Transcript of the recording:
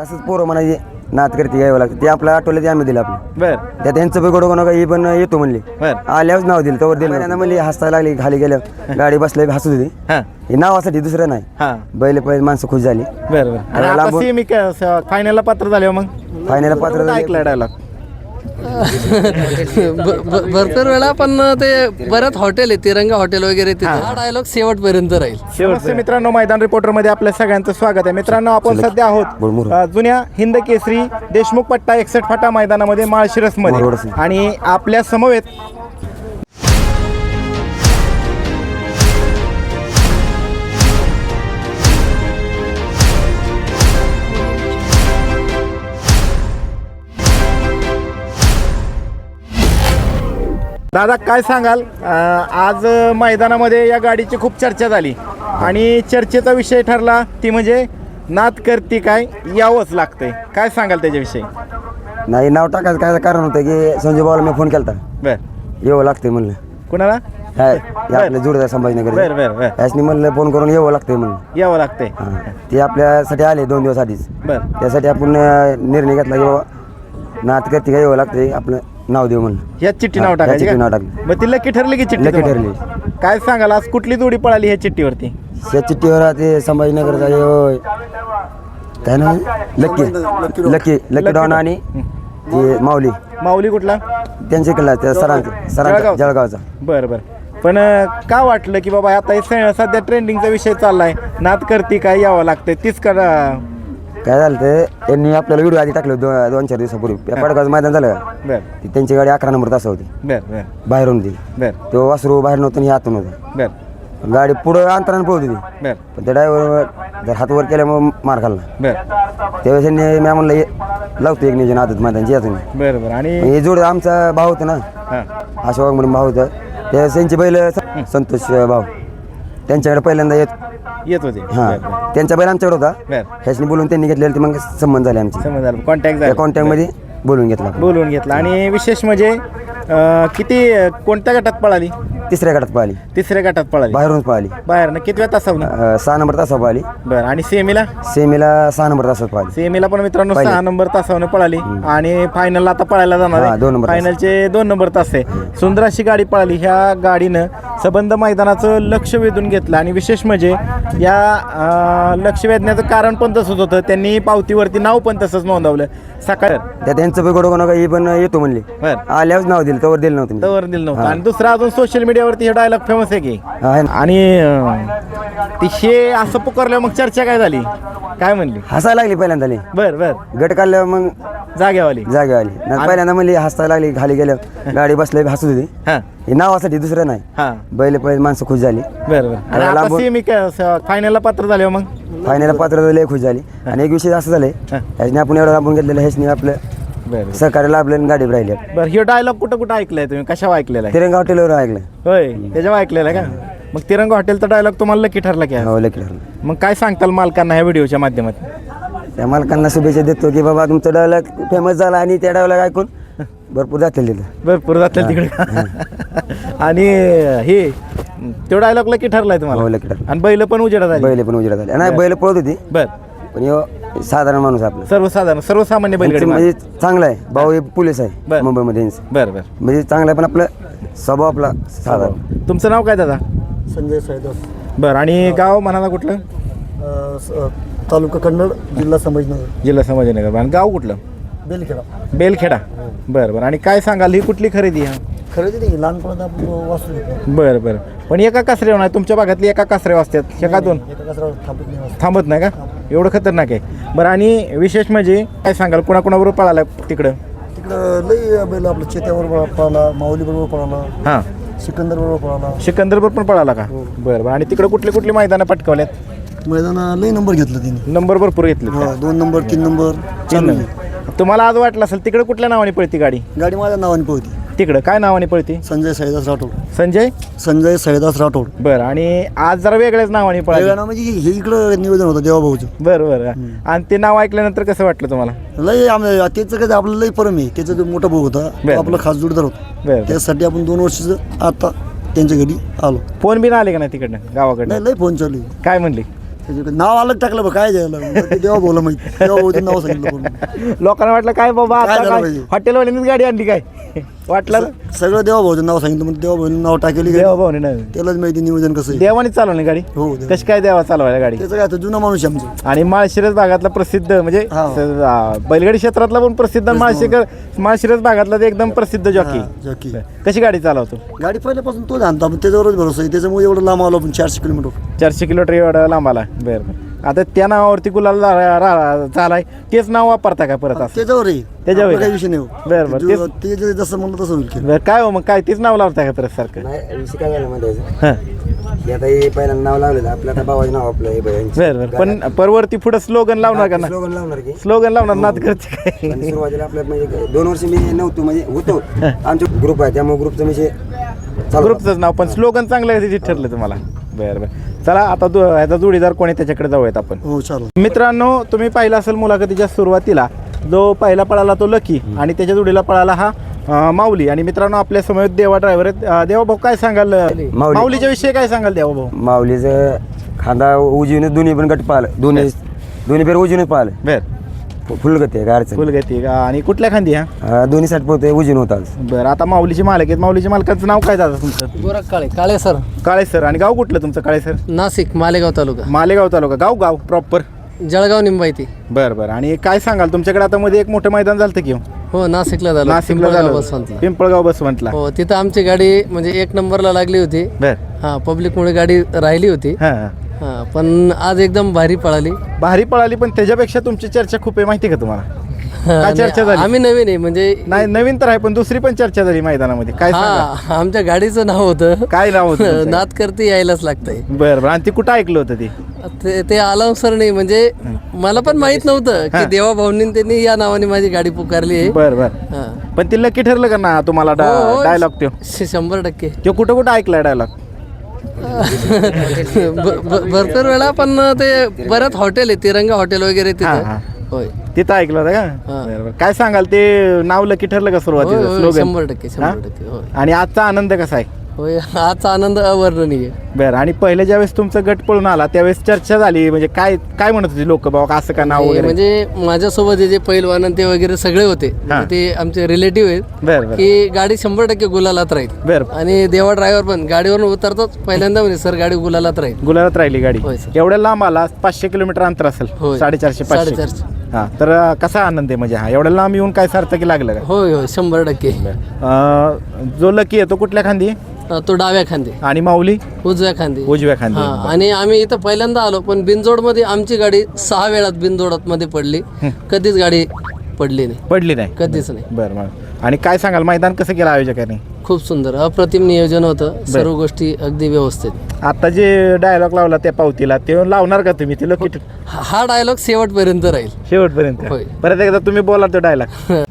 असंच पोरं म्हणायचे नात करते यावं लागतं. ते आपल्या आठवलं ते आम्ही दिलं आपलं. बर. त्यात यांचं बी गोडो नका ही पण येतो म्हणली. बर. आल्यावर नाव दिलं तवर दिलं. पहिल्यांदा म्हणली हसता लागली खाली गेल्या गाडी बसल्या हसत होती. हां. हे नावासाठी दुसरं नाही. हां. बैल पहिले माणसं खुश झाली. बर बर. आणि आता लांबून- सेमी फायनलला पात्र झाले मग? फायनल पात्र झाले. ऐकलं डायलॉग भरपूर वेळा पण ते बऱ्याच हॉटेल आहे तिरंगा हॉटेल वगैरे तिथे. हा. डायलॉग शेवटपर्यंत राहील. नमस्ते मित्रांनो मैदान रिपोर्टरमध्ये आपल्या सगळ्यांचं स्वागत आहे. मित्रांनो आपण सध्या आहोत. अ, जुन्या हिंद केसरी देशमुख पट्टा एकसठ फाटा मैदानामध्ये माळशिरस. मध्ये. आणि आपल्या समवेत दादा काय सांगाल? आज मैदानामध्ये या गाडीची खूप चर्चा झाली. आणि चर्चेचा विषय ठरला ती म्हणजे नात करती काय यावंच लागतंय. काय सांगाल त्याच्याविषयी? नाही नाव टाकायचं काय कारण होतं की संजय भाऊला मी फोन केला बर. येवं लागतंय म्हणलं. कुणाला? हाय हे आपले जुडदार संभाजीनगर बर म्हणलं फोन करून येवं लागतंय म्हणलं. यावं लागतंय. हां ते आपल्यासाठी आले दोन दिवस आधीच. बर. त्यासाठी आपण अं, निर्णय घेतला की बाबा नात करते का येवं लागतंय. आपलं नाव देऊ म्हणलं ह्या चिठ्ठी नाव हा, टाकायची ह्या चिठ्ठी? नाव टाकलं. मग ती लकी ठरली की चिठ्ठी लकी तुम्हाला? काय सांगाल? आज कुठली जोडी पळाली ह्या चिठ्ठीवरती? त्या चिठ्ठीवर ते संभाजीनगरचा हे होय. काय नाव लक्की लक्की लक्की डॉन. आणि ते माऊली. माऊली कुठला? त्यांचे केला त्या सरांचा सरांचा जळगावचा. जळगावचा. बर बर. पण अं, का वाटलं की बाबा आता हे स- सध्या ट्रेंडिंगचा विषय चाललाय. नात करती काय यावं लागतंय? तीच करा काय झालं ते यांनी आपल्याला व्हिडिओ आधी टाकलं दो- दोन चार दिवसापूर्वी पडगावचं मैदान झालं का? बर. ती त्यांची गाडी अकरा नंबर तास होती. बर बर. बाहेरून ती. बर. तो वासरू बाहेर नव्हतं आणि हे आतून होतं. बर. गाडी पुढं अंतरानं पळत होती. बर. पण त्या ड्रायव्हर जर हात वर केल्यामुळे मार खाल्ला. बर. त्यावेळेस यांनी मी म्हणलं ये- लावतो एक नियोजन आदत मैदानची यातून. बर बर. आणि हे जोड आमचा भाऊ होता ना हां. अशोक म्हणून भाऊ होता. त्यावेळेस त्यांचे बैल स- संतोष भाऊ. त्यांच्याकडे पहिल्यांदा येत येत होते. हां. बर. त्यांचा बैल आमच्याकडे होता. बर. ह्याचनी बोलून त्यांनी घेतलेले ते मग संबंध झाले आमचे. समज झालं. कॉन्टॅक्ट त्या झाला कॉन्टॅक्टमध्ये बोलून घेतला. बोलवून घेतला. आणि विशेष म्हणजे अं, किती कोणत्या गटात पळाली? तिसऱ्या गटात पाहिली तिसऱ्या गटात पळाली. बाहेरून पाहिली बाहेर ना कितव्या तासावर अं, सहा नंबर तासावर पाहिली बरं. आणि सेमीला? सेमीला सहा नंबर तासावर पाहिली सेमीला पण मित्रांनो. सहा नंबर तासावर पळाली. आणि फायनलला आता पळायला जाणार हा, दोन नंबर तास. फायनलचे दोन नंबर तास आहे. सुंदर अशी गाडी पळाली. ह्या गाडीनं सबंध मैदानाचं लक्ष वेधून घेतलं. आणि विशेष म्हणजे या लक्ष वेधण्याचं कारण पण तसंच होतं. त्यांनी पावतीवरती नाव पण तसंच नोंदवलं. सकाळ त्या त्यांचं बी गोडो नका ही पण येतो म्हणली. आल्यावर नाव दिलं तवर दिलं नव्हतं. तवर दिलं नव्हतं. आणि दुसरा अजून सोशल मीडियावरती हे डायलॉग फेमस आहे की. आणि अं, ती शे असं पुकारल्यावर मग चर्चा काय झाली? काय म्हणली? हसायला लागली पहिल्यांदा. बर बर. गट काढल्यावर मग जागेवाली. जागे आली नाही पहिल्यांदा म्हणली हसायला लागली खाली गेल्यावर. गाडी बसल्या हसत होती. हां हे नावासाठी दुसरं नाही. हां. बैल पहिले माणसं खुश झाली. बर बर. आणि आता लांबून- सेमी फायनलला पात्र झाले मग? फायनल पात्र लय खुश झाली. आणि एक विषय असं झालंय हा. ह्याच्याने आपण एवढं लांबून घेतलेलं ह्याच्याने आपलं बर सहकार्य लाभलं आणि गाडी राहिली. बर ह्यो डायलॉग कुठं कुठं ऐकलाय तुम्ही? कशावर ऐकलेला आहे? तिरंगा हॉटेलवर ऐकलं होय त्याच्यावर ऐकलेला आहे का? मग तिरंगा हॉटेलचा डायलॉग तुम्हाला लकी ठरला की हो लकी ठरलं. मग काय सांगताल मालकांना ह्या व्हिडिओच्या माध्यमातून? त्या मालकांना शुभेच्छा देतो की बाबा तुमचा डायलॉग फेमस झाला आणि त्या डायलॉग ऐकून भरपूर जातील तिथं. भरपूर जातील तिकडे. आणि हे तो डायलॉग लकी ठरलाय हो तुम्हाला लकी ठरलं. आणि बैल पण उजेडा झाली बैल पण उजेडा झाले नाही बैल पळत होती. बर. पण साधारण माणूस आपला. सर्वसाधारण सर्वसामान्य बैलगाडी मालक. म्हणजे चांगला आहे. भाऊ हे पोलीस आहे बरं. मुंबईमध्ये यांचं. बर बर. म्हणजे चांगला आहे पण आपलं स्वभाव आपला साधारण. तुमचं नाव काय दादा? संजय सैदास. बर आणि गाव म्हणाला कुठलं? तालुका कन्नड जिल्हा संभाजीनगर. जिल्हा संभाजीनगर. आणि गाव कुठलं? बेलखेडा. बेलखेडा. बरं बरं. आणि काय सांगाल ही कुठली खरेदी आहे? खरेदी नाही लहानपणात आपण वाचू बरं बरं. पण एका कासऱ्यावर नाही तुमच्या भागातली एका कासऱ्या असतात एका दोन? एका कसरा थांबत नाही वाचतो. थांबत नाही का? एवढं खतरनाक आहे. बरं आणि विशेष म्हणजे काय सांगाल कुणाकुणाबरोबर पळाला तिकडं? तिकडं लई बैल आपलं चेत्यावर पळाला माऊली बरोबर पळाला हां. सिकंदर बरोबर पळाला. सिकंदरबर पण पळाला का? बरं बरं. आणि तिकडं कुठले कुठले मैदानं पटकावल्यात? मैदाना लई नंबर घेतला तिने. नंबर भरपूर घेतले हा दोन नंबर तीन नंबर चालू आहे. तुम्हाला आज वाटलं असेल तिकडं कुठल्या नावाने पळती गाडी? गाडी माझ्या नावाने पळती. तिकडं काय नावाने पळती? संजय सैदास राठोड. संजय? संजय सैदास राठोड. बरं आणि आज जरा वेगळ्याच नावाने पळाली. नाव म्हणजे हे इकडं निवेदन होतं देवाभाऊचं. बरं बरं. आणि ते नाव ऐकल्यानंतर कसं वाटलं तुम्हाला? लई आम्ही त्याचं कसं आपलं लई परम आहे. त्याचा जो मोठा भाऊ होता बरं. तो आपला खास जोडदार होता. बरं त्यासाठी आपण दोन वर्षाचं आता त्यांच्या घरी आलो. फोन बिन आले का नाही तिकडनं गावाकडनं? नाही लई फोन चालू आहे. काय म्हणली? त्याच्याकडे नाव अलग टाकलं बघ काय द्यायला मग ते देवा बोला माहिती देवा भाऊचं नाव सांगितलं पूर्ण. लोकांना वाटलं काय बाबा काय आता झालं काय पाहिजे? हॉटेलवाल्यांनीच गाडी आणली काय वाटलं? सगळं देवा भाऊचं नाव सांगितलं मग देवा भाऊनं नाव टाकेली देवा भाऊने नाही. त्यालाच माहिती नियोजन कसं आहे. देवानीच चालवली गाडी? हो देवा. कशी काय देवा चालवायला गाडी? त्याचं काय आता जुना माणूस आहे आमचं. आणि माळशिरस भागातला प्रसिद्ध म्हणजे हा. स- आ, बैलगाडी क्षेत्रातला पण प्रसिद्ध माळशिकर माळशिरस भागातला ते एकदम प्रसिद्ध जॉकी हा, जॉकी. कशी गाडी चालवतो? गाडी पहिल्यापासून तो आणता पण त्याच्यावरच भरोसा आहे. त्याच्यामुळे एवढं लांब आलो आपण चारशे किलोमीटर. चारशे किलोमीटर एवढा लांब आला. बरं बरं. आता त्या नावावरती गुलाल रा- रा- चालाय तेच नाव वापरता का परत असं? त्याच्यावर आहे त्याच्यावर आपलं काही. विषय नाही बरं, बरं. हो. ते जे- जसं म्हणलं तसं होईल. बरं काय हो मग? काय तीच नाव लावताय का परत सारखं? नाही विषय काय झाला हां. आता हे पहिल्यांदा नाव लावलेलं आपलं आता बाबाचं नाव आपलं हे. बरं बरं. पण परवरती पुढं स्लोगन लावणार का ना? स्लोगन लावणार की. स्लोगन लावणार नात करते काय पण सुरुवातीला आपल्या म्हणजे दोन वर्ष मी नव्हतो म्हणजे होतो. आमचा ग्रुप आहे त्यामुळे ग्रुपचं म्हणजे चालू ग्रुपचंच नाव पण स्लोगन चांगलं आहे त्याची ठरलं तुम्हाला. बरं बरं. चला आता दु- ह्याचा जोडीदार कोणी त्याच्याकडे जाऊयात आपण. हो चालू मित्रांनो तुम्ही पाहिला असेल मुलाखतीच्या सुरुवातीला जो पहिला पळाला तो लकी आणि त्याच्या जोडीला पळाला हा अं, माऊली. आणि मित्रांनो आपल्यासमोर देवा ड्रायव्हर आहेत. अं, देवा भाऊ काय सांगाल? माऊली. माऊलीच्या विषयी काय सांगाल देवा भाऊ माऊलीचं खांदा उजवीने दोन्ही पण गट पाहिलं. दोन्ही दोन्ही पेर उजवीनेच पाहिलं. बर. फुलगती आहे काय अडचण फुलगती का? आणि कुठल्या खांदी हा अं, दोन्ही साईड पोहते उजवीन होता आज. बरं आता माऊलीचे मालक आहेत. माऊलीच्या मालकाचं नाव काय दादा तुमचं? गोरख काळे काळे सर. काळे सर. आणि गाव कुठलं तुमचं काळे सर? नाशिक मालेगाव तालुका. मालेगाव तालुका. गाव गाव प्रॉपर जळगाव निंबायती. बरं बरं. आणि काय सांगाल तुमच्याकडे आता मध्ये एक मोठं मैदान झालं की हो? हो नाशिकला झालं. नाशिकला पिंपळगाव झालं. बसवंतला. पिंपळगाव बसवंतला. हो तिथं आमची गाडी म्हणजे एक नंबरला लागली होती. बर. हा पब्लिकमुळे गाडी राहिली होती. हां हा. पण आज एकदम भारी पळाली. भारी पळाली पण त्याच्यापेक्षा तुमची चर्चा खूप आहे माहिती का तुम्हाला? काय चर्चा झाली? आम्ही नवीन आहे म्हणजे नाही नवीन तर आहे पण दुसरी पण चर्चा झाली मैदानामध्ये. काय सांगा? हा आमच्या गाडीचं नाव होतं. काय नाव होतं तुमचं? नाद करते यायलाच लागतंय. बरं बरं. आणि ती कुठं ऐकलं होतं ते? ते ते अलाउन्सर नाही म्हणजे मला पण माहीत नव्हतं की देवा भाऊनी त्यांनी या नावाने माझी गाडी पुकारली आहे. बरं बरं. हा. पण ती लकी ठरलं का ना तुम्हाला हो, हो. डायलॉग तो श- शंभर टक्के. तो कुठं कुठं ऐकलाय डायलॉग भरपूर वेळा पण ते बऱ्याच हॉटेल आहे तिरंगा हॉटेल वगैरे हा, हा. तिथं होय. तिथं ऐकलं होतं का. बरं बरं काय सांगाल ते नाव लकी ठरलं का होय, सुरुवातीचं? होय, स्लोगन शंभर टक्के शंभर टक्के होय. आणि आजचा आनंद कसा आहे? होय आजचा आनंद अवर्णनीय. बरं आणि पहिले ज्यावेळेस तुमचं गट पळून आला त्यावेळेस चर्चा झाली म्हणजे काय काय म्हणत होती लोक बाबा असं का नाव आणि वगैरे? म्हणजे माझ्यासोबत जे जे पैलवान ते वगैरे सगळे होते म्हणजे ते आमचे रिलेटिव्ह आहेत बरं की गाडी शंभर टक्के गुलालात राहील. बरं. आणि देवा ड्रायव्हर पण गाडीवरून उतरताच पहिल्यांदा म्हणे सर गाडी गुलालात राहील. गुलाबात राहिली गाडी. होय, सर. एवढ्या लांब आला पाचशे किलोमीटर अंतर असेल होय. साडेचारशे पाचशे. साडेचारशे. हा तर अं, कसा आनंद आहे म्हणजे हा? एवढ्या लांब येऊन काय सार्थकी लागलं का? होय होय शंभर टक्के. अं, जो लकी आहे तो कुठल्या खांदी? अं, तो डाव्या खांदे. आणि माऊली? उजव्या उजव्या खांदी. उजव्या खांदी. आणि आम्ही इथं पहिल्यांदा आलो पण बिनजोडमध्ये आमची गाडी सहा वेळात बिनजोडात मध्ये पडली कधीच गाडी पडली नाही. पडली नाही. कधीच नाही. बरं मग आणि काय सांगाल मैदान कसं केलं आयोजकाने? खूप सुंदर. अप्रतिम नियोजन होतं. सर्व गोष्टी अगदी व्यवस्थित. आता जे डायलॉग लावला त्या पावतीला ते लावणार का तुम्ही? ते हो. हा. डायलॉग शेवटपर्यंत राहील. होय. शेवटपर्यंत परत एकदा तुम्ही बोला तो डायलॉग.